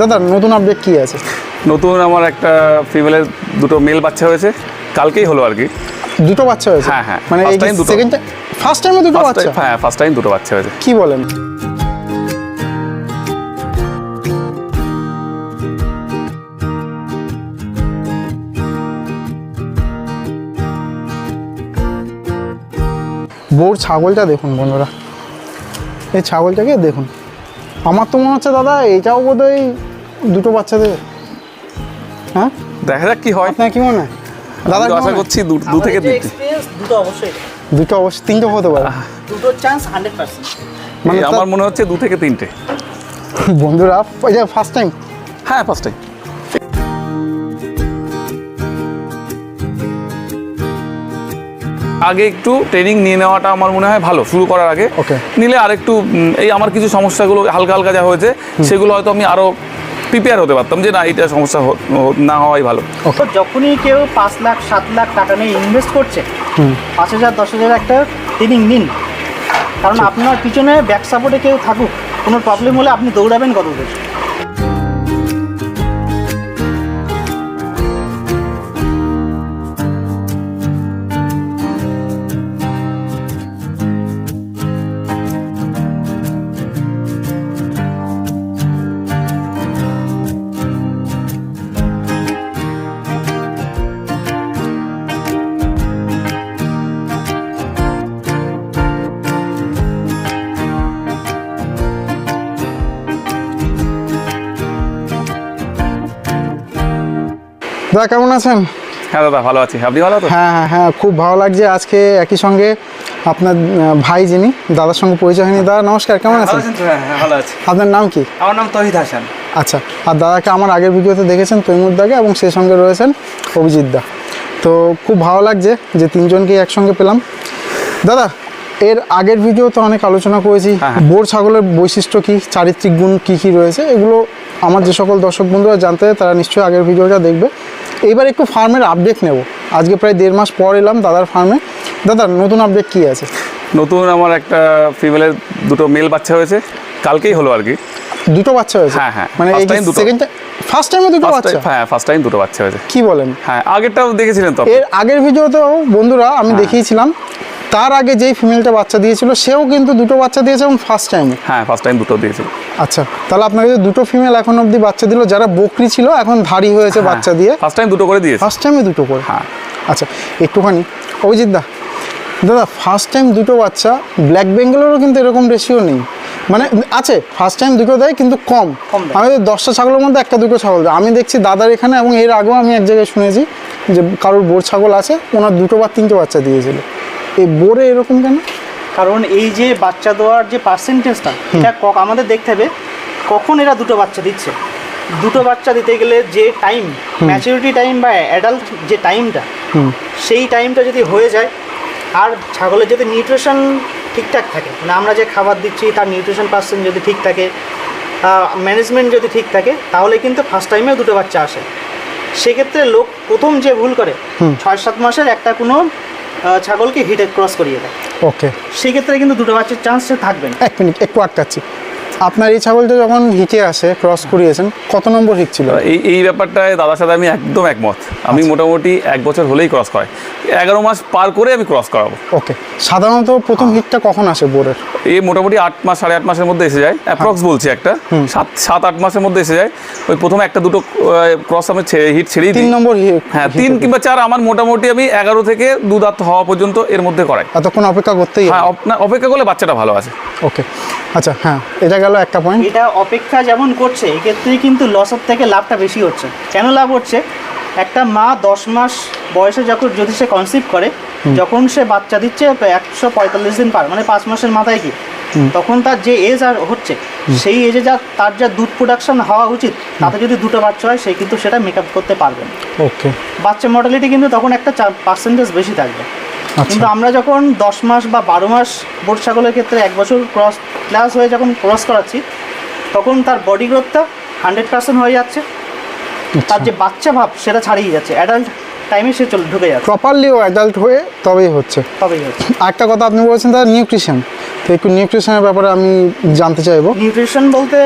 দাদা নতুন আপডেট কি আছে? নতুন আমার একটা ফিমেলের দুটো মেল বাচ্চা হয়েছে। কালকেই হলো আর কি। দুটো বাচ্চা হয়েছে? হ্যাঁ, হ্যাঁ। মানে। সেকেন্ড ফার্স্ট টাইমে দুটো। বাচ্চা? হ্যাঁ ফার্স্ট টাইম দুটো বাচ্চা হয়েছে। কি বলেন? বোর ছাগলটা দেখুন বন্ধুরা। এই ছাগলটাকে দেখুন। আমার তো মনে হচ্ছে দাদা এটাও বোধহয় দুটো বাচ্চাদের? হ্যাঁ? দেখা যাক কি হয়। আপনার কি মনে হয়? দাদা আশা করছি দু- দু থেকে দুটো অবশ্যই। দুটো অবশ্যই তিনটে হতে পারে। দুটোর চান্স হান্ড্রেড পার্সেন্ট মানে আমার মনে হচ্ছে দু থেকে তিনটে। বন্ধুরা এটা ফার্স্ট টাইম হ্যাঁ ফার্স্ট টাইম আগে একটু ট্রেনিং নিয়ে নেওয়াটা আমার মনে হয় ভালো শুরু করার আগে. নিলে আরেকটু এই আমার কিছু সমস্যাগুলো হালকা হালকা যা হয়েছে সেগুলো হয়তো আমি আরও প্রিপেয়ার হতে পারতাম যে না এটা সমস্যা না হওয়াই ভালো। তো যখনই কেউ পাঁচ লাখ সাত লাখ টাকা নিয়ে ইনভেস্ট করছে পাঁচ হাজার দশ হাজার একটা ট্রেনিং নিন। কারণ আপনার পিছনে ব্যাক সাপোর্টে কেউ থাকুক কোনো প্রবলেম হলে আপনি দৌড়াবেন কত দূর দাদা কেমন আছেন? হ্যাঁ দাদা ভালো আছি। আপনি ভালো তো হ্যাঁ হ্যাঁ হ্যাঁ খুব ভালো লাগছে আজকে একই সঙ্গে আপনার ভাই যিনি দাদার সঙ্গে পরিচয় হয়নি। দাদা নমস্কার কেমন আছেন? হ্যাঁ হ্যাঁ ভালো আছি। আপনার নাম কি? আমার নাম তহিদ হাসান। আচ্ছা আর দাদাকে আমার আগের ভিডিওতে দেখেছেন তৈমুরদাকে এবং সেই সঙ্গে রয়েছেন অভিজিৎ দা। তো খুব ভালো লাগছে যে তিনজনকে একসঙ্গে পেলাম। দাদা এর আগের ভিডিওতে অনেক আলোচনা করেছি। হ্যাঁ। বোর ছাগলের বৈশিষ্ট্য কী? চারিত্রিক গুণ কী কী রয়েছে? এগুলো আমার যে সকল দর্শক বন্ধুরা জানতে তারা নিশ্চয়ই আগের ভিডিওটা দেখবে। এইবার একটু ফার্মের আপডেট নেব। আজকে প্রায় দেড় মাস পর এলাম দাদার ফার্মে দাদা নতুন আপডেট কী আছে? নতুন আমার একটা ফিমেলের দুটো মেল বাচ্চা হয়েছে। কালকেই হলো আর কি। দুটো বাচ্চা হয়েছে? হ্যাঁ, হ্যাঁ। মানে। সেকেন্ড ফার্স্ট টাইমে দুটো। বাচ্চা? হ্যাঁ ফার্স্ট টাইম দুটো বাচ্চা হয়েছে। কি বলেন? হ্যাঁ আগেরটাও দেখেছিলেন তো এর আগের ভিডিওতেও বন্ধুরা আমি দেখিয়েছিলাম। তার আগে যেই ফিমেলটা বাচ্চা দিয়েছিল সেও কিন্তু দুটো বাচ্চা দিয়েছে এবং ফার্স্ট টাইমে হ্যাঁ ফার্স্ট টাইম দুটো দিয়েছিল আচ্ছা তাহলে আপনাকে যে দুটো ফিমেল এখন অবধি বাচ্চা দিল যারা বকরি ছিল এখন ধাড়ি হয়েছে বাচ্চা দিয়ে। ফার্স্ট টাইম দুটো করে দিয়েছে। ফার্স্ট টাইমে দুটো করে। হ্যাঁ। আচ্ছা একটুখানি। অভিজিৎ দা দাদা ফার্স্ট টাইম দুটো বাচ্চা ব্ল্যাক বেঙ্গলেরও কিন্তু এরকম রেশিও নেই। মানে আছে ফার্স্ট টাইম দুটো দেয় কিন্তু কম। আমি। দশটা ছাগলের মধ্যে একটা দুটো ছাগল দেয়। আমি দেখছি দাদার এখানে এবং এর আগেও আমি এক জায়গায় শুনেছি যে কারোর বোর ছাগল আছে ওনার দুটো বা তিনটে বাচ্চা দিয়েছিল। এই বোরে এরকম কেন? কারণ এই যে বাচ্চা দেওয়ার যে পার্সেন্টেজটা এটা আমাদের দেখতে হবে কখন এরা দুটো বাচ্চা দিচ্ছে। দুটো বাচ্চা দিতে গেলে যে টাইম ম্যাচুরিটি টাইম বা অ্যাডাল্ট যে টাইমটা সেই টাইমটা যদি হয়ে যায় আর ছাগলের যদি নিউট্রিশন ঠিকঠাক থাকে মানে আমরা যে খাবার দিচ্ছি তার নিউট্রিশন পার্সেন্ট যদি ঠিক থাকে ম্যানেজমেন্ট যদি ঠিক থাকে তাহলে কিন্তু ফার্স্ট টাইমেও দুটো বাচ্চা আসে। সেক্ষেত্রে লোক প্রথম যে ভুল করে ছয় সাত মাসের একটা কোনো ছাগলকে হিটে ক্রস করিয়ে দেয়। ওকে সেক্ষেত্রে কিন্তু দুটো বাচ্চার চান্স থাকবে না। এক মিনিট একটু আটকাচ্ছি। আপনার এই ছাগলটা যখন হিটে আসে ক্রস করিয়েছেন কত নম্বর হিট ছিল? এই এই ব্যাপারটায় দাদার সাথে আমি একদম একমত। আমি মোটামুটি এক বছর হলেই ক্রস করাই। এগারো মাস পার করে আমি ক্রস করাবো। ওকে। সাধারণত প্রথম হিটটা কখন আসে বোরের? এই মোটামুটি আট মাস সাড়ে আট মাসের মধ্যে এসে যায়। অ্যাপ্রক্স বলছি একটা। সাত সাত আট মাসের মধ্যে এসে যায়। ওই প্রথমে একটা দুটো ক্রস আমি হিট ছেড়েই তিন নম্বর হ্যাঁ তিন কিংবা চার আমার মোটামুটি আমি এগারো থেকে দু দাঁত হওয়া পর্যন্ত এর মধ্যে করাই। এতক্ষণ অপেক্ষা করতেই হ্যাঁ অপেক্ষা করলে বাচ্চাটা ভালো আছে ওকে। আচ্ছা হ্যাঁ এটা গেল একটা পয়েন্ট এটা অপেক্ষা যেমন করছে এক্ষেত্রে কিন্তু লসের থেকে লাভটা বেশি হচ্ছে। কেন লাভ হচ্ছে? একটা মা দশ মাস বয়সে যখন যদি সে কনসিভ করে যখন সে বাচ্চা দিচ্ছে একশো পঁয়তাল্লিশ দিন পার মানে পাঁচ মাসের মাথায় কি? তখন তার যে এজ আর হচ্ছে সেই এজে যা তার যা দুধ প্রোডাকশন হওয়া উচিত তাতে যদি দুটো বাচ্চা হয় সে কিন্তু সেটা মেকআপ করতে পারবে ওকে বাচ্চা মর্টালিটি কিন্তু তখন একটা পার্সেন্টেজ বেশি থাকবে। কিন্তু আমরা যখন দশ মাস বা বারো মাস বোট ছাগলের ক্ষেত্রে এক বছর ক্রস ক্লাস হয়ে যখন ক্রস করাচ্ছি তখন তার বডি গ্রোথটা হান্ড্রেড পার্সেন্ট হয়ে যাচ্ছে। তার যে বাচ্চা ভাব সেটা ছাড়িয়ে যাচ্ছে। অ্যাডাল্ট টাইমে সে চলে ঢুকে যাচ্ছে। প্রপারলিও অ্যাডাল্ট হয়ে তবেই হচ্ছে। তবেই হচ্ছে। একটা কথা আপনি বলেছেন তার নিউট্রিশন তো একটু নিউট্রিশনের ব্যাপারে আমি জানতে চাইব। নিউট্রিশন বলতে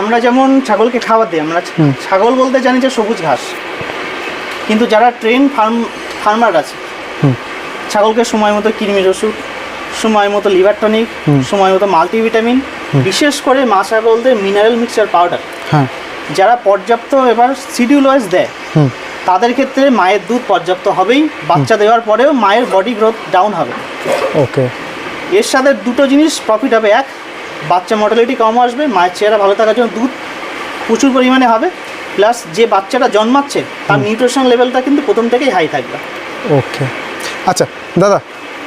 আমরা যেমন ছাগলকে খাবার দিই আমরা ছাগল বলতে জানি যে সবুজ ঘাস। কিন্তু যারা ট্রেন ফার্ম ফার্মার আছে ছাগলকে সময় মতো কৃমির ওষুধ সময় মতো লিভার টনিক সময় মতো মাল্টিভিটামিন বিশেষ করে মা ছাগলদের মিনারেল মিক্সচার পাউডার। হ্যাঁ। যারা পর্যাপ্ত এবার শিডিউল ওয়াইজ দেয় তাদের ক্ষেত্রে মায়ের দুধ পর্যাপ্ত হবেই বাচ্চা দেওয়ার পরেও মায়ের বডি গ্রোথ ডাউন হবে। ওকে। এর সাথে দুটো জিনিস প্রফিট হবে। এক বাচ্চা মর্টালিটি কম আসবে মায়ের চেহারা ভালো থাকার জন্য দুধ প্রচুর পরিমাণে হবে। প্লাস যে বাচ্চাটা জন্মাচ্ছে তার নিউট্রিশন লেভেলটা কিন্তু প্রথম থেকেই হাই থাকবে। ওকে। আচ্ছা দাদা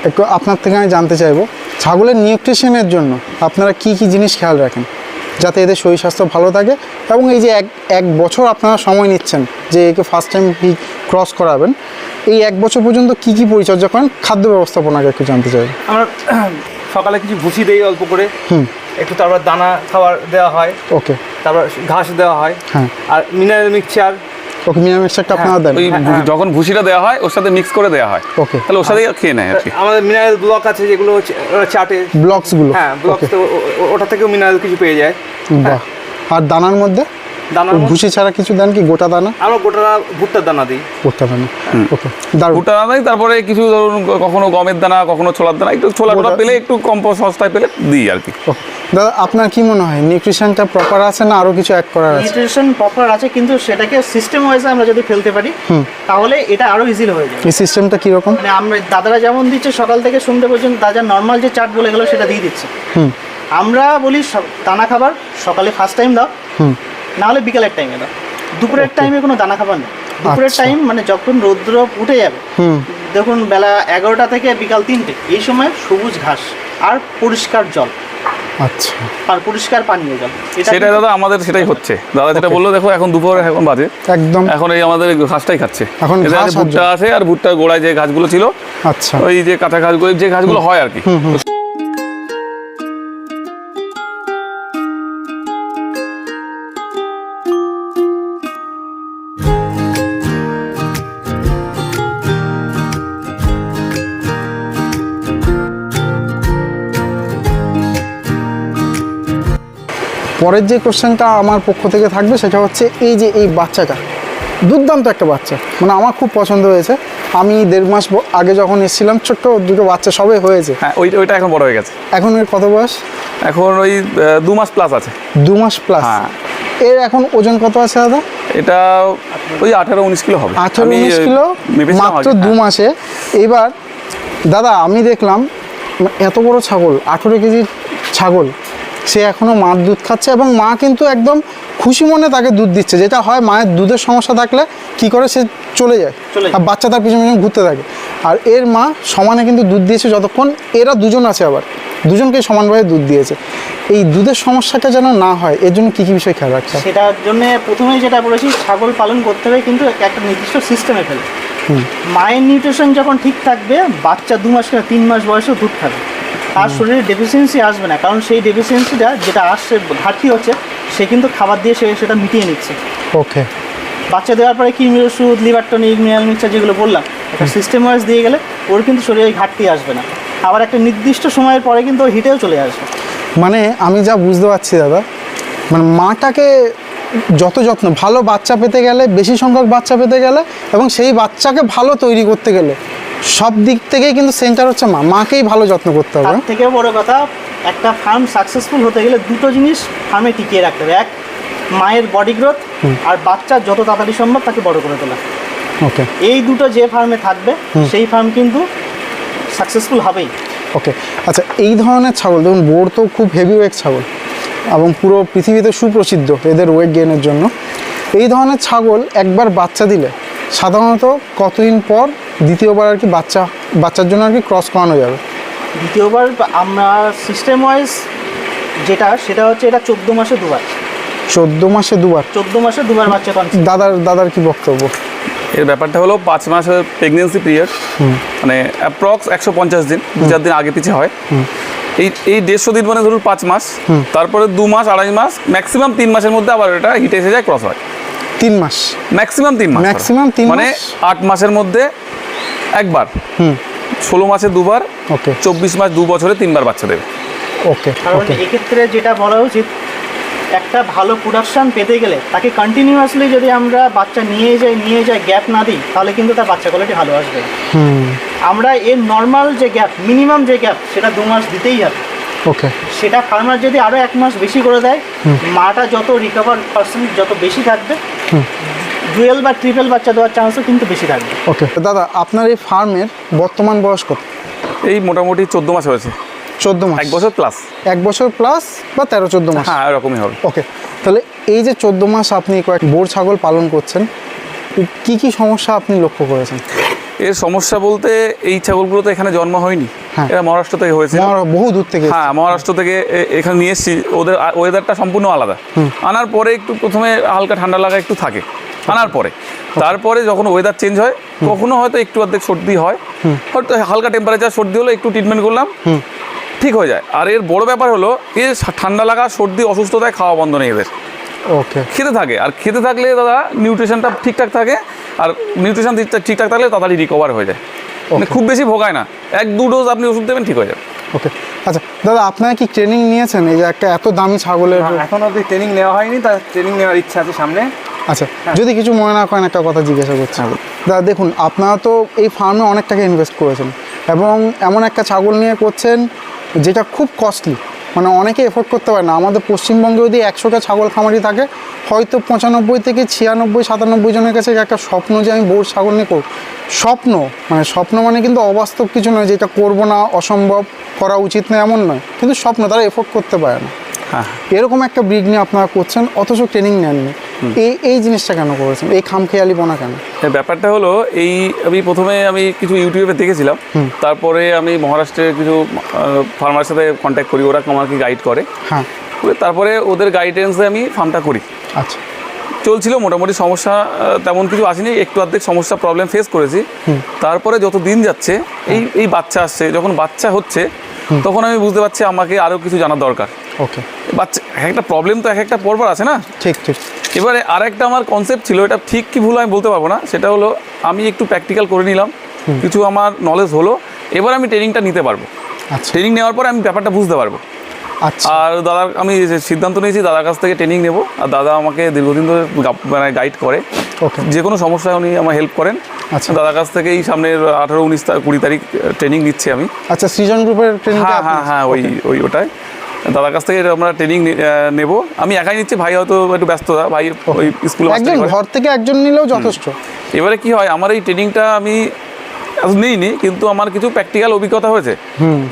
একটু আপনার থেকে আমি জানতে চাইব ছাগলের নিউট্রিশনের জন্য আপনারা কি কি জিনিস খেয়াল রাখেন? যাতে এদের শরীর স্বাস্থ্য ভালো থাকে এবং এই যে এক এক বছর আপনারা সময় নিচ্ছেন যে একে ফার্স্ট টাইম ক্রস করাবেন এই এক বছর পর্যন্ত কি কি পরিচর্যা করেন? খাদ্য ব্যবস্থাপনাকে একটু জানতে চাই। আমরা সকালে কিছু ভুসি দেই অল্প করে। হুম। একটু তারপর দানা খাবার দেওয়া হয়। ওকে। তারপর ঘাস দেওয়া হয়। হ্যাঁ। আর মিনারেল মিক্সচার ওকে মিনামিক্সটা আপনারা দেন। ওই যখন ভুসিটা দেওয়া হয় ওর সাথে মিক্স করে দেওয়া হয়। ওকে। তাহলে ওর সাথেই খেয়ে নেয় আর কি। আমাদের মিনারেল ব্লক আছে যেগুলো চাটে। ব্লকসগুলো হ্যাঁ ব্লক ওকে। ওটা থেকেও মিনারেল কিছু পেয়ে যায়। বাহ। আর দানার মধ্যে? দানার ওই ভুসি ছাড়া কিছু দেন কি? গোটা দানা? আমরা গোটা ভুট্টার দানা দিই। করতে পারেন ওকে দারুণ। ভুট্টা দানাই তারপরে কিছু ধরুন কখনো গমের দানা কখনো ছোলার দানা একটু ছোলা টোলা গোটা- পেলে একটু কম সস্তায় পেলে দিই আর কি। দাদা আপনার কি মনে হয় নিউট্রিশনটা প্রপার আছে না আরও কিছু অ্যাড করার আছে? নিউট্রিশন প্রপার আছে কিন্তু সেটাকে সিস্টেম ওয়াইজে আমরা যদি ফেলতে পারি তাহলে এটা আরও ইজিলি হয়ে যাবে এই সিস্টেমটা কীরকম মানে আমরা দাদারা যেমন দিচ্ছে সকাল থেকে সন্ধ্যে পর্যন্ত দাদা নর্মাল যে চাট বলে গেলো সেটা দিয়ে দিচ্ছে। হুম। আমরা বলি দানা খাবার সকালে ফার্স্ট টাইম দাও। নাহলে বিকালের টাইমে দাও। দুপুরের টাইমে কোনো দানা খাবার নেই। দুপুরের আচ্ছা। টাইম মানে যখন রৌদ্র উঠে যাবে দেখুন বেলা এগারোটা থেকে বিকাল তিনটে এই সময় সবুজ ঘাস আর পরিষ্কার জল। আচ্ছা। আর পরিষ্কার পানীয় জল। এটা সেটাই দাদা আমাদের সেটাই হচ্ছে। দাদা যেটা বলল দেখো এখন দুপুর এখন বাজে। একদম। এখন এই আমাদের ঘাসটাই খাচ্ছে। এখন এদের ঘাস আগে আর ভুট্টা আছে আর ভুট্টার গোড়ায় যে ঘাসগুলো ছিল আচ্ছা। ওই যে কাঁচা ঘাসগুলো যে ঘাসগুলো হয় আর কি। পরের যে কোশ্চেনটা আমার পক্ষ থেকে থাকবে সেটা হচ্ছে এই যে এই বাচ্চাটা দুর্দান্ত একটা বাচ্চা। মানে আমার খুব পছন্দ হয়েছে। আমি দেড় মাস আগে যখন এসেছিলাম ছোট্ট দুটো বাচ্চা সবে হয়েছে। হ্যাঁ ওই ওইটা এখন বড় হয়ে গেছে। এখন এর কত বয়স? এখন ওই দু মাস প্লাস আছে। দু মাস প্লাস হ্যাঁ। এর এখন ওজন কত আছে দাদা? এটা ওই আঠারো উনিশ কিলো হবে। আঠেরো উনিশ কিলো? মাত্র দু হ্যাঁ। মাসে। এবার দাদা আমি দেখলাম এত বড় ছাগল আঠেরো কেজির ছাগল। সে এখনও মার দুধ খাচ্ছে এবং মা কিন্তু একদম খুশি মনে তাকে দুধ দিচ্ছে। যেটা হয় মায়ের দুধের সমস্যা থাকলে কি করে সে চলে যায়। আর বাচ্চা তার পিছনে পিছনে ঘুরতে থাকে। আর এর মা সমানে কিন্তু দুধ দিয়েছে যতক্ষণ এরা দুজন আছে আবার। দুজনকেই সমানভাবে দুধ দিয়েছে। এই দুধের সমস্যাটা যেন না হয় এর জন্য কী কী বিষয় খেয়াল রাখতে সেটার জন্য প্রথমেই যেটা বলেছি ছাগল পালন করতে হবে কিন্তু একটা নির্দিষ্ট সিস্টেমে ফেলে। মায়ের নিউট্রিশন যখন ঠিক থাকবে বাচ্চা দু মাস কিংবা তিন মাস বয়সেও দুধ খাবে। তার শরীরে ডেফিসিয়েন্সি আসবে না কারণ সেই ডেফিসিয়েন্সিটা যেটা আসছে ঘাটতি হচ্ছে সে কিন্তু খাবার দিয়ে সে সেটা মিটিয়ে নিচ্ছে। ওকে বাচ্চা দেওয়ার পরে কৃমির ওষুধ লিভার টনিক মিনারেল মিক্সচার যেগুলো বললাম একটা সিস্টেম ওয়াইজ দিয়ে গেলে ওর কিন্তু শরীরে ঘাটতি আসবে না। আবার একটা নির্দিষ্ট সময়ের পরে কিন্তু ও হিটেও চলে আসবে। মানে আমি যা বুঝতে পারছি দাদা মানে মাটাকে যত যত্ন ভালো বাচ্চা পেতে গেলে বেশি সংখ্যক বাচ্চা পেতে গেলে এবং সেই বাচ্চাকে ভালো তৈরি করতে গেলে সব দিক থেকেই কিন্তু সেন্টার হচ্ছে মা। মাকেই ভালো যত্ন করতে হবে। থেকেও বড় কথা একটা ফার্ম সাকসেসফুল হতে গেলে দুটো জিনিস ফার্মে টিকিয়ে রাখতে হবে। এক মায়ের বডি গ্রোথ আর বাচ্চা যত তাড়াতাড়ি সম্ভব তাকে বড় করে তোলা। ওকে। এই দুটো যে ফার্মে থাকবে সেই ফার্ম কিন্তু সাকসেসফুল হবেই। ওকে। আচ্ছা এই ধরনের ছাগল দেখুন বোর তো খুব হেভি ওয়েট ছাগল এবং পুরো পৃথিবীতে সুপ্রসিদ্ধ এদের ওয়েট গেনের জন্য। এই ধরনের ছাগল একবার বাচ্চা দিলে সাধারণত কতদিন পর দ্বিতীয়বার আর কি বাচ্চা বাচ্চার জন্য আর কি ক্রস করানো যাবে। দ্বিতীয়বার আমরা সিস্টেম ওয়াইজ যেটা সেটা হচ্ছে এটা চোদ্দ মাসে দুবার। চোদ্দ মাসে দুবার? চোদ্দ মাসে দুবার বাচ্চা কনসেপ্ট দাদার দাদার কি বক্তব্য? এর ব্যাপারটা হলো পাঁচ মাসের প্রেগনেন্সি পিরিয়ড মানে অ্যাপ্রক্স একশো পঞ্চাশ দিন দু চার দিন আগে পিছিয়ে হয়। এই এই দেড়শো দিন মানে ধরুন পাঁচ মাস তারপরে দু মাস আড়াই মাস ম্যাক্সিমাম তিন মাসের মধ্যে আবার এটা হিটে এসে যায় ক্রস হয়। তিন মাস। ম্যাক্সিমাম তিন মাস ম্যাক্সিমাম তিন মানে আট মাসের মধ্যে একবার। হুম। ষোলো মাসে দুবার ওকে। চব্বিশ মাস দু বছরে তিনবার বাচ্চা দেবে। ওকে কারণ ওকে। এক্ষেত্রে যেটা বলা উচিত একটা ভালো প্রোডাকশন পেতে গেলে তাকে কন্টিনিউয়াসলি যদি আমরা বাচ্চা নিয়ে যাই নিয়ে যাই গ্যাপ না দিই তাহলে কিন্তু তার বাচ্চা কোয়ালিটি ভালো আসবে। আমরা এর নর্মাল যে গ্যাপ মিনিমাম যে গ্যাপ সেটা দু মাস দিতেই হবে। ওকে। সেটা ফার্মার যদি আরও এক মাস বেশি করে দেয় মাটা যত রিকভার পার্সেন্ট যত বেশি থাকবে ডুয়েল বা ট্রিপল বাচ্চা দেওয়ার চান্সও কিন্তু বেশি থাকবে। ওকে দাদা আপনার এই ফার্মের বর্তমান বয়স কত? এই মোটামুটি চোদ্দ মাস হয়েছে। চোদ্দ মাস। এক বছর প্লাস এক বছর প্লাস বা তেরো চোদ্দ মাস? হ্যাঁ এরকমই হবে। ওকে তাহলে এই যে চোদ্দ মাস আপনি কয়েক বোর ছাগল পালন করছেন কি কি সমস্যা আপনি লক্ষ্য করেছেন? এর সমস্যা বলতে এই ছাগলগুলো তো এখানে জন্ম হয়নি। হ্যাঁ। এরা মহারাষ্ট্র থেকে হয়েছে। আমার বহু দূর থেকে হ্যাঁ মহারাষ্ট্র থেকে এ- এখানে নিয়ে এসেছি। ওদের ওয়েদারটা সম্পূর্ণ আলাদা। আনার পরে একটু প্রথমে হালকা ঠান্ডা লাগা একটু থাকে। আনার পরে। তারপরে যখন ওয়েদার চেঞ্জ হয় কখনো হয়তো একটু অর্ধেক সর্দি হয় হয়তো হালকা টেম্পারেচার সর্দি হলো একটু ট্রিটমেন্ট করলাম ঠিক হয়ে যায়। আর এর বড় ব্যাপার হলো এর সা- ঠান্ডা লাগা সর্দি অসুস্থতায় খাওয়া বন্ধ নেই এদের। ওকে খেতে থাকে। আর খেতে থাকলে দাদা নিউট্রিশনটা ঠিকঠাক থাকে আর নিউট্রিশন ঠিকঠাক থাকলে তাড়াতাড়ি রিকভার হয়ে যায়। মানে খুব বেশি ভোগায় না। এক দু ডোজ আপনি ওষুধ দেবেন ঠিক হয়ে যাবে। ওকে আচ্ছা দাদা আপনারা কি ট্রেনিং নিয়েছেন? এই যে একটা এত দামি ছাগলের এখন অবধি ট্রেনিং নেওয়া হয়নি তার ট্রেনিং নেওয়ার ইচ্ছা আছে সামনে। আচ্ছা যদি কিছু মনে না করেন একটা কথা জিজ্ঞাসা করছি। দাদা দেখুন আপনারা তো এই ফার্মে অনেক টাকা ইনভেস্ট করেছেন এবং এমন একটা ছাগল নিয়ে করছেন যেটা খুব কস্টলি মানে অনেকে এফোর্ড করতে পারে না। আমাদের পশ্চিমবঙ্গে যদি একশোটা ছাগল খামারি থাকে হয়তো পঁচানব্বই থেকে ছিয়ানব্বই সাতানব্বই জনের কাছে একটা স্বপ্ন যে আমি বউর ছাগল নিয়ে করব। স্বপ্ন মানে স্বপ্ন মানে কিন্তু অবাস্তব কিছু নয় যে এটা করব না অসম্ভব করা উচিত না এমন নয়। কিন্তু স্বপ্ন তারা এফোর্ড করতে পারে না। হ্যাঁ। এরকম একটা ব্রিড নিয়ে আপনারা করছেন অথচ ট্রেনিং নেননি। এই এই জিনিসটা কেন করেছেন? এই খামখেয়ালি বোনা কেন? এর ব্যাপারটা হলো এই আমি প্রথমে আমি কিছু ইউটিউবে দেখেছিলাম। তারপরে আমি মহারাষ্ট্রের কিছু ফার্মার সাথে কন্ট্যাক্ট করি ওরা আমাকে গাইড করে। হ্যাঁ। তারপরে ওদের গাইডেন্সে আমি ফার্মটা করি। আচ্ছা। চলছিল মোটামুটি সমস্যা তেমন কিছু আসেনি একটু অর্ধেক সমস্যা প্রবলেম ফেস করেছি। তারপরে যত দিন যাচ্ছে এই এই বাচ্চা আসছে যখন বাচ্চা হচ্ছে তখন আমি বুঝতে পারছি আমাকে আরও কিছু জানার দরকার। ওকে। বাচ্চা এক একটা প্রবলেম তো এক একটা পরপর আছে না? ঠিক ঠিক। এবারে আর একটা আমার কনসেপ্ট ছিল এটা ঠিক কি ভুল আমি বলতে পারব না সেটা হলো আমি একটু প্র্যাকটিক্যাল করে নিলাম কিছু আমার নলেজ হলো এবার আমি ট্রেনিংটা নিতে পারব। আচ্ছা। ট্রেনিং নেওয়ার পরে আমি ব্যাপারটা বুঝতে পারব। আচ্ছা। আর দাদার আমি যে সিদ্ধান্ত নিয়েছি দাদার কাছ থেকে ট্রেনিং নেব আর দাদা আমাকে দীর্ঘদিন ধরে মানে গাইড করে। যে কোনো সমস্যায় উনি আমার হেল্প করেন। আচ্ছা। দাদার কাছ থেকে এই সামনের আঠারো উনিশ কুড়ি তারিখ ট্রেনিং নিচ্ছি আমি। আচ্ছা সৃজন গ্রুপের ট্রেনিং হ্যাঁ হ্যাঁ হ্যাঁ ওই ওই ওটাই দাদার কাছ থেকে আমরা ট্রেনিং নেব। আমি একাই নিচ্ছি ভাই হয়তো একটু ব্যস্ত ভাই ওই স্কুলে একজন ঘর থেকে একজন নিলেও যথেষ্ট। এবারে কি হয় আমার এই ট্রেনিংটা আমি নিইনি কিন্তু আমার কিছু প্র্যাকটিক্যাল অভিজ্ঞতা হয়েছে।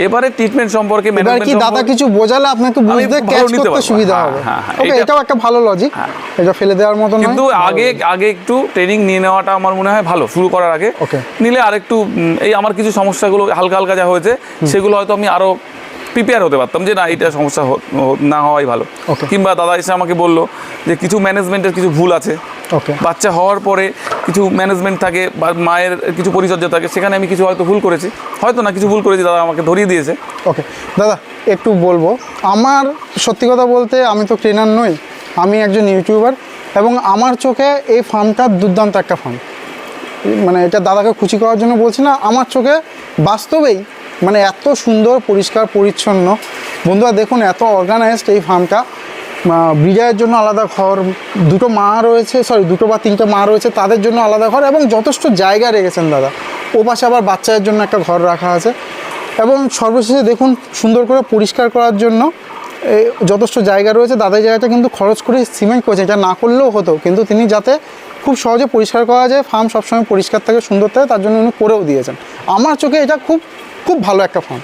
এবারে ট্রিটমেন্ট সম্পর্কে এবার কি দাদা কিছু বোঝালে আপনাকে বুঝতে ক্যাচ করতে সুবিধা হ্যাঁ, হবে। হ্যাঁ, হ্যাঁ, ওকে এটাও একটা ভালো লজিক এটা ফেলে দেওয়ার মতো নয়। কিন্তু আগে আগে একটু ট্রেনিং নিয়ে নেওয়াটা আমার মনে হয় ভালো শুরু করার আগে. নিলে আরেকটু এই আমার কিছু সমস্যাগুলো হালকা হালকা যা হয়েছে সেগুলো হয়তো আমি আরও প্রিপেয়ার হতে পারতাম যে না এটা সমস্যা না হওয়াই ভালো। কিংবা দাদা এসে আমাকে বলল যে কিছু ম্যানেজমেন্টের কিছু ভুল আছে। ওকে বাচ্চা হওয়ার পরে কিছু ম্যানেজমেন্ট থাকে বা মায়ের কিছু পরিচর্যা থাকে সেখানে আমি কিছু হয়তো ভুল করেছি। হয়তো না কিছু ভুল করেছি দাদা আমাকে ধরিয়ে দিয়েছে। ওকে দাদা একটু বলব আমার সত্যি কথা বলতে আমি তো ট্রেনার নই আমি একজন ইউটিউবার এবং আমার চোখে এই ফার্মটা দুর্দান্ত একটা ফার্ম মানে এটা দাদাকে খুশি করার জন্য বলছি না আমার চোখে বাস্তবেই মানে এত সুন্দর, পরিষ্কার, পরিচ্ছন্ন। বন্ধুরা দেখুন, এত অর্গানাইজড এই ফার্মটা ব্রিজারের জন্য আলাদা ঘর, দুটো মা রয়েছে সরি দুটো বা তিনটে মা রয়েছে, তাদের জন্য আলাদা ঘর এবং যথেষ্ট জায়গা রেখেছেন দাদা। ও পাশে আবার বাচ্চাদের জন্য একটা ঘর রাখা আছে। এবং সর্বশেষে দেখুন, সুন্দর করে পরিষ্কার করার জন্য যথেষ্ট জায়গা রয়েছে। দাদা জায়গাটা কিন্তু খরচ করে সিমেন্ট করেছে এটা না করলেও হতো। কিন্তু তিনি যাতে খুব সহজে পরিষ্কার করা যায় ফার্ম সবসময় পরিষ্কার থাকে সুন্দর থাকে তার জন্য উনি করেও দিয়েছেন। আমার চোখে এটা খুব খুব ভালো একটা ফার্ম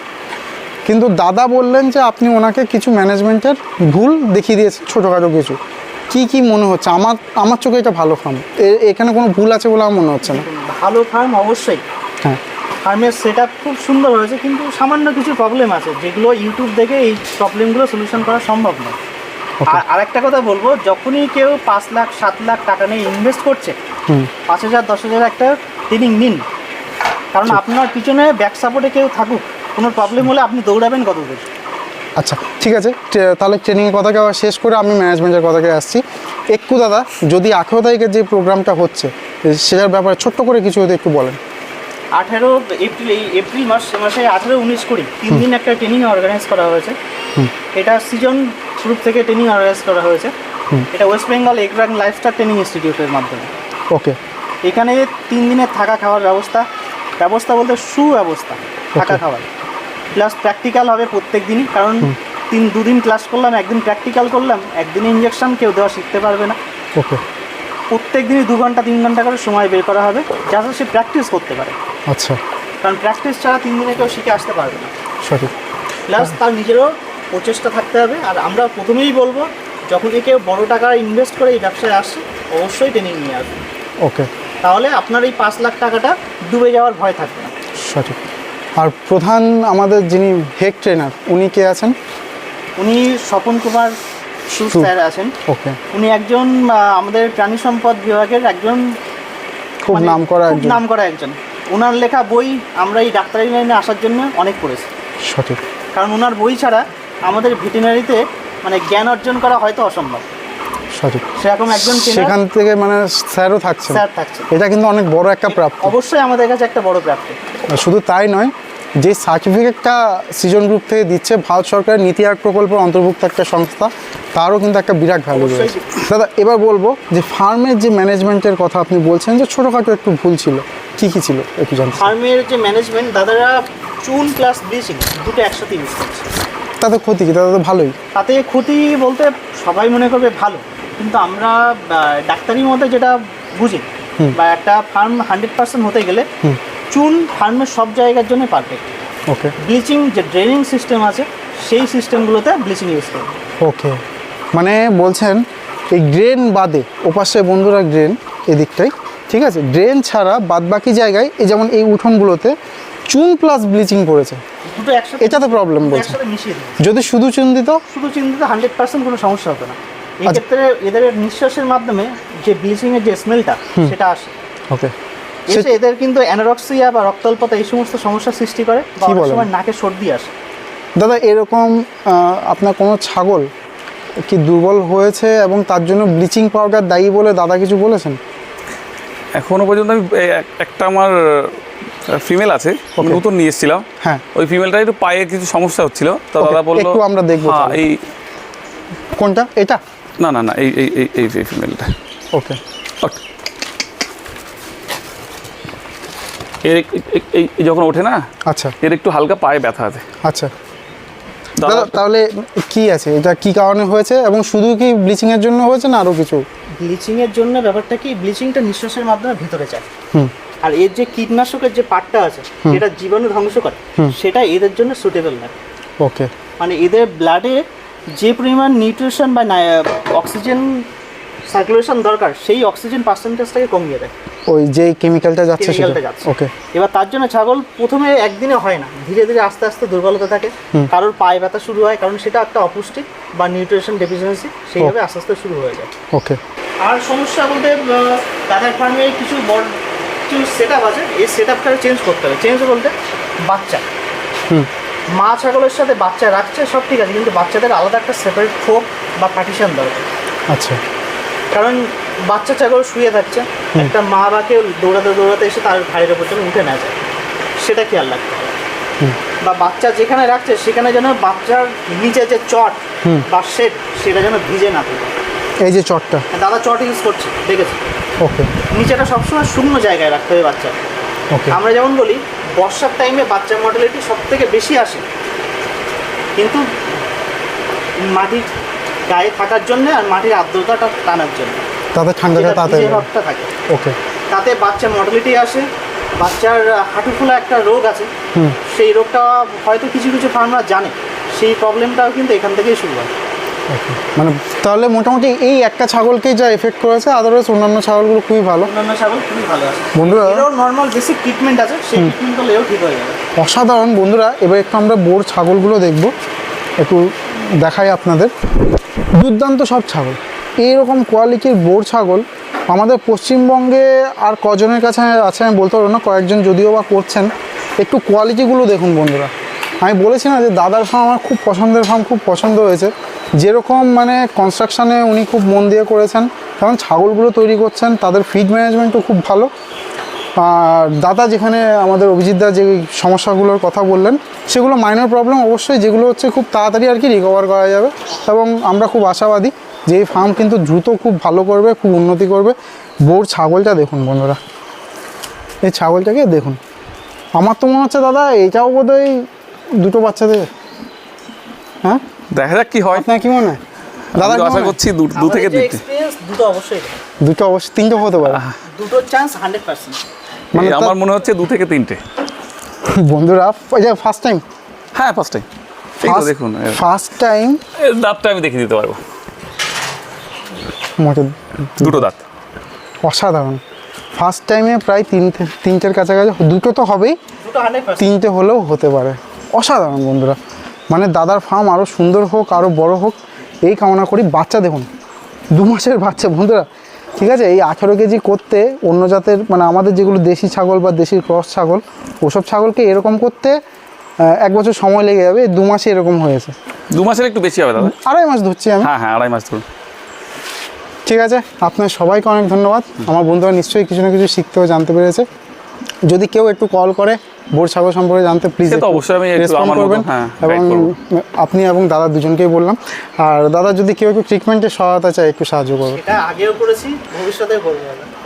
কিন্তু দাদা বললেন যে আপনি ওনাকে কিছু ম্যানেজমেন্টের ভুল দেখিয়ে দিয়েছেন ছোটোখাটো কিছু। কি কি মনে হচ্ছে? আমার আমার চোখে এটা ভালো ফার্ম এখানে কোনো ভুল আছে বলে আমার মনে হচ্ছে না। ভালো ফার্ম অবশ্যই। হ্যাঁ। ফার্মের সেট খুব সুন্দর হয়েছে কিন্তু সামান্য কিছু প্রবলেম আছে যেগুলো ইউটিউব দেখে এই প্রবলেমগুলো সলিউশন করা সম্ভব নয়। আর আরেকটা কথা বলব যখনই কেউ পাঁচ লাখ সাত লাখ টাকা নিয়ে ইনভেস্ট করছে পাঁচ হাজার দশ হাজার একটা ট্রেনিং নিন। কারণ আপনার পিছনে ব্যাক সাপোর্টে কেউ থাকুক কোনো প্রবলেম হলে আপনি দৌড়াবেন কত দূর আচ্ছা ঠিক আছে। তাহলে ট্রেনিংয়ের কথাকে আবার শেষ করে আমি ম্যানেজমেন্টের কথাকে আসছি। একটু দাদা যদি আঠেরো তারিখের যে প্রোগ্রামটা হচ্ছে সেটার ব্যাপারে ছোট্ট করে কিছু যদি একটু বলেন। আঠেরো এপ্রিল এই এপ্রিল মাস মাসে আঠেরো উনিশ কুড়ি তিন দিন একটা ট্রেনিং অর্গানাইজ করা হয়েছে। এটা সিজন গ্রুপ থেকে ট্রেনিং অর্গানাইজ করা হয়েছে। এটা ওয়েস্ট বেঙ্গল এগ্রাং লাইফস্টাইল ট্রেনিং ইনস্টিটিউটের মাধ্যমে। ওকে। এখানে তিন দিনের থাকা খাওয়ার ব্যবস্থা ব্যবস্থা বলতে সুব্যবস্থা থাকা খাওয়ার। প্লাস প্র্যাকটিক্যাল হবে প্রত্যেক দিনই কারণ তিন দুদিন ক্লাস করলাম একদিন প্র্যাকটিক্যাল করলাম একদিন ইঞ্জেকশন কেউ দেওয়া শিখতে পারবে না। ওকে। প্রত্যেক দিনই দু ঘণ্টা তিন ঘণ্টা করে সময় বের করা হবে যাতে সে প্র্যাকটিস করতে পারে। আচ্ছা। কারণ প্র্যাকটিস ছাড়া তিন দিনে কেউ শিখে আসতে পারবে না। সঠিক। প্লাস তার নিজেরও প্রচেষ্টা থাকতে হবে আর আমরা প্রথমেই বলব যখনই কেউ বড় টাকা ইনভেস্ট করে এই ব্যবসায় আসছে অবশ্যই ট্রেনিং নিয়ে আসবে। ওকে তাহলে আপনার এই পাঁচ লাখ টাকাটা ডুবে যাওয়ার ভয় থাকবে না। সঠিক। আর প্রধান আমাদের যিনি হেড ট্রেনার উনি কে আছেন? উনি স্বপন কুমার সু সু। স্যার আছেন। ওকে। উনি একজন আমাদের প্রাণী সম্পদ বিভাগের একজন খুব মানে নাম করা একজন। নাম করা একজন। ওনার লেখা বই আমরা এই ডাক্তারি লাইনে আসার জন্য অনেক পড়েছি। সঠিক। কারণ ওনার বই ছাড়া আমাদের ভেটেনারিতে মানে জ্ঞান অর্জন করা হয়তো অসম্ভব। সঠিক। সেরকম একজন সেখান থেকে মানে স্যারও থাকছেন। স্যার থাকছে এটা কিন্তু অনেক বড় একটা প্রাপ্তি। অবশ্যই আমাদের কাছে একটা বড় প্রাপ্তি। শুধু তাই নয় যে সার্টিফিকেটটা সিজন গ্রুপ থেকে দিচ্ছে ভারত সরকারের নীতি আয়োগ প্রকল্পের অন্তর্ভুক্ত একটা সংস্থা তারও কিন্তু একটা বিরাট ভ্যালু। রয়েছে। দাদা এবার বলব যে ফার্মের যে ম্যানেজমেন্টের কথা আপনি বলছেন যে ছোটোখাটো একটু ভুল ছিল কি কি ছিল? একটু জানতে ফার্মের যে ম্যানেজমেন্ট দাদারা চুন প্লাস ব্লিচিং দুটো একসাথে ইউজ করছে। তাতে ক্ষতি কি? তাতে তো ভালোই। তাতে ক্ষতি বলতে সবাই মনে করবে ভালো কিন্তু আমরা ডাক্তারির মধ্যে যেটা বুঝি বা একটা ফার্ম হান্ড্রেড পার্সেন্ট হতে গেলে চুন ফার্মের সব জায়গার জন্য পারফেক্ট ওকে ব্লিচিং যে ড্রেনিং সিস্টেম আছে সেই সিস্টেমগুলোতে ব্লিচিং ইউজ করবে ওকে মানে বলছেন এই ড্রেন বাদে ওপাশে বন্ধুরা ড্রেন এদিকটাই ঠিক আছে? ড্রেন ছাড়া বাদ বাকি জায়গায় এই যেমন এই উঠোনগুলোতে চুন প্লাস ব্লিচিং একসাথে এটা তো problem বলছে। যদি শুধু চুন দিত শুধু চিন্তিত হান্ড্রেড পার্সেন্ট কোনো সমস্যা হতো না। এই ক্ষেত্রে এদের নিঃশ্বাসের মাধ্যমে যে ব্লিচিংয়ের যে স্মেলটা সেটা আসে। ওকে এসে এদের কিন্তু অ্যানোরক্সিয়া বা রক্তল্পতা এই সমস্ত সমস্যার সৃষ্টি করে বা কি অনেক বলেন? সময় নাকে সর্দি আসে। দাদা এরকম আপনার কোনো ছাগল কি দুর্বল হয়েছে এবং তার জন্য ব্লিচিং পাউডার দায়ী বলে দাদা কিছু বলেছেন? এখনও পর্যন্ত আমি একটা আমার ফিমেল আছে। নতুন নিয়ে এসেছিলাম। হ্যাঁ। ওই ফিমেলটা একটু পায়ে কিছু সমস্যা হচ্ছিল। তো দাদা বলল একটু আমরা দেখব হ্যাঁ এই কোনটা? এটা? না না না এই এই এই এই এই ফিমেলটা ওকে এর যখন ওঠে না আচ্ছা। এর একটু হালকা পায়ে ব্যথা আছে। আচ্ছা। দাদা তাহলে কি আছে? এটা কি কারণে হয়েছে এবং শুধু কি ব্লিচিংয়ের জন্য হয়েছে না আরও কিছু? ব্লিচিংয়ের জন্য ব্যাপারটা কি ব্লিচিংটা নিঃশ্বাসের মাধ্যমে ভিতরে যায়। হুম। আর এর যে কীটনাশকের যে পার্টটা আছে যেটা জীবাণু ধ্বংস করে সেটা এদের জন্য সুটেবল না। ওকে মানে এদের ব্লাডে যে পরিমাণ নিউট্রিশন বা অক্সিজেন সার্কুলেশন দরকার সেই অক্সিজেন পার্সেন্টেজটাকে কমিয়ে দেয়। ওই যে কেমিক্যালটা যাচ্ছে সেটা। যাচ্ছে। ওকে এবার তার জন্য ছাগল প্রথমে একদিনে হয় না ধীরে ধীরে আস্তে আস্তে দুর্বলতা থাকে। কারোর পায়ে ব্যথা শুরু হয় কারণ সেটা একটা অপুষ্টি বা নিউট্রিশন ডেফিসিয়েন্সি সেইভাবে আস্তে আস্তে শুরু হয়ে যায়। ওকে আর সমস্যা বলতে দাদার ফার্মে কিছু বড় কিছু সেট আপ আছে এই সেট আপটাকে চেঞ্জ করতে হবে। চেঞ্জ বলতে বাচ্চা। হুম। মা ছাগলের সাথে বাচ্চা রাখছে সব ঠিক আছে কিন্তু বাচ্চাদের আলাদা একটা সেপারেট খোপ বা পার্টিশন দরকার। আচ্ছা। কারণ বাচ্চা ছাগল শুয়ে থাকছে একটা মা বাকে দৌড়াতে দৌড়াতে এসে তার ঘাড়ের ওপর যেন উঠে না যায়। সেটা খেয়াল রাখতে হবে। বা বাচ্চা যেখানে রাখছে সেখানে যেন বাচ্চার নিচে যে চট বা শেড সেটা যেন ভিজে না থাকে। এই যে চটটা। দাদা চট ইউজ করছে দেখেছি ওকে। নিচেটা সবসময় শূন্য জায়গায় রাখতে হবে বাচ্চা ওকে। আমরা যেমন বলি বর্ষার টাইমে বাচ্চার মর্টালিটি সব থেকে বেশি আসে। কিন্তু মাটির গায়ে থাকার জন্য আর মাটির আর্দ্রতাটা টানার জন্য। তাতে ঠান্ডাটা তাড়াতাড়ি ভাবটা থাকে। ওকে। তাতে বাচ্চার মর্টালিটি আসে বাচ্চার হাঁটু ফোলা একটা রোগ আছে। সেই রোগটা হয়তো কিছু কিছু ফার্মরা জানে। সেই প্রবলেমটাও কিন্তু এখান থেকেই শুরু হয়। মানে তাহলে মোটামুটি এই একটা ছাগলকেই যা এফেক্ট করেছে আদারওয়াইজ অন্যান্য ছাগলগুলো খুবই ভালো। অন্যান্য ছাগল খুবই ভালো আছে। বন্ধুরা এরও নর্মাল বেসিক ট্রিটমেন্ট আছে সেই ট্রিটমেন্ট করলে এও ঠিক হয়ে যাবে। অসাধারণ বন্ধুরা এবার একটু আমরা বোর ছাগলগুলো দেখব। একটু দেখাই আপনাদের। দুর্দান্ত সব ছাগল। এইরকম কোয়ালিটির বোর ছাগল আমাদের পশ্চিমবঙ্গে আর কজনের কাছে আছে আমি বলতে পারব না, কয়েকজন যদিও বা করছেন। একটু কোয়ালিটিগুলো দেখুন বন্ধুরা। আমি বলেছি না যে দাদার ফার্ম আমার খুব পছন্দের ফার্ম খুব পছন্দ হয়েছে। যেরকম মানে কনস্ট্রাকশানে উনি খুব মন দিয়ে করেছেন কারণ ছাগলগুলো তৈরি করছেন, তাদের ফিড ম্যানেজমেন্টও খুব ভালো। আর দাদা যেখানে আমাদের অভিজিৎদা যে সমস্যাগুলোর কথা বললেন সেগুলো মাইনর প্রবলেম অবশ্যই যেগুলো হচ্ছে খুব তাড়াতাড়ি আর কি রিকভার করা যাবে। এবং আমরা খুব আশাবাদী যে এই ফার্ম কিন্তু দ্রুত খুব ভালো করবে খুব উন্নতি করবে। বোর ছাগলটা দেখুন বন্ধুরা। এই ছাগলটাকে দেখুন। আমার তো মনে হচ্ছে দাদা এটাও বোধহয় দুটো বাচ্চাদের। হ্যাঁ? দেখা যাক কি হয়। আপনার কি মনে হয়? দাদা আশা করছি দু- দু থেকে তিনটে দুটো অবশ্যই দুটো অবশ্যই তিনটে হতে পারে। দুটো চান্স হান্ড্রেড পার্সেন্ট মানে আমার মনে হচ্ছে দু থেকে তিনটে। বন্ধুরা এটা ফার্স্ট টাইম হ্যাঁ ফার্স্ট টাইম দেখুন ফার্স্ট টাইম দাঁতটা আমি দেখে দিতে পারব। মোটে দুটো দাঁত। অসাধারণ। ফার্স্ট টাইমে প্রায় তিনটে তিনটের কাছাকাছি দুটো তো হবেই। তিনটে হলেও হতে পারে। অসাধারণ বন্ধুরা। মানে দাদার ফার্ম আরও সুন্দর হোক আরও বড় হোক এই কামনা করি। বাচ্চা দেখুন দু মাসের বাচ্চা বন্ধুরা। ঠিক আছে এই আঠেরো কেজি করতে অন্য জাতের মানে আমাদের যেগুলো দেশি ছাগল বা দেশি ক্রস ছাগল ওসব ছাগলকে এরকম করতে এক বছর সময় লেগে যাবে দু মাসে এরকম হয়েছে। দু মাসের একটু বেশি হবে দাদা আড়াই মাস ধরছি আমি। হ্যাঁ হ্যাঁ আড়াই মাস ধরুন। ঠিক আছে আপনার সবাইকে অনেক ধন্যবাদ। আমার বন্ধুরা নিশ্চয়ই কিছু না কিছু শিখতে ও জানতে পেরেছে। যদি কেউ একটু কল করে বোর ছাগল সম্পর্কে জানতে প্লিজ তো অবশ্যই আমি একটু আমার করবেন হ্যাঁ, এবং আপনি এবং দাদা দুজনকেই বললাম। আর দাদা যদি কেউ একটু ট্রিটমেন্টের সহায়তা চায় একটু সাহায্য করবে এটা আগেও করেছি ভবিষ্যতে করব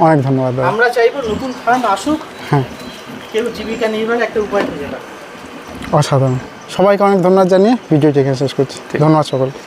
অনেক ধন্যবাদ দাদা। আমরা চাইব নতুন ফার্ম আসুক হ্যাঁ। কেউ জীবিকা নির্বাহের একটা উপায় খুঁজে পাক। অসাধারণ। সবাইকে অনেক ধন্যবাদ জানিয়ে ভিডিওটি এখানে শেষ করছি। ধন্যবাদ সকলকে।